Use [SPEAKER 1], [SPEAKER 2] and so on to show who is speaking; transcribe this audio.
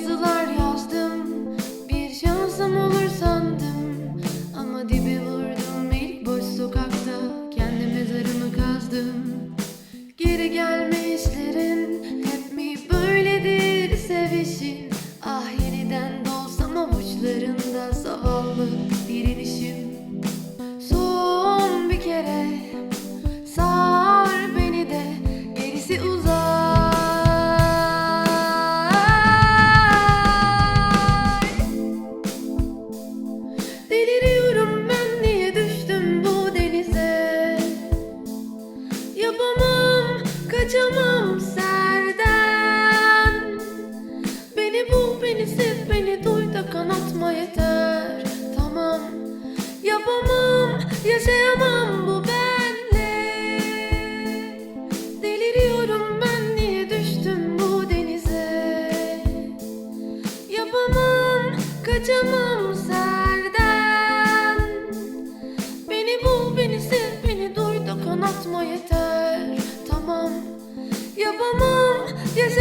[SPEAKER 1] yazılar yazdım. Bir şansım olur sandım. Ama dibe vurdum ilk boş sokakta. Kendi mezarımı kazdım. Geri gel kaçamam serden Beni bul beni sev beni duy da kanatma yeter. Tamam yapamam yaşayamam bu benle. Deliriyorum ben niye düştüm bu denize? Yapamam kaçamam serden yapamam. Yapamam. Gece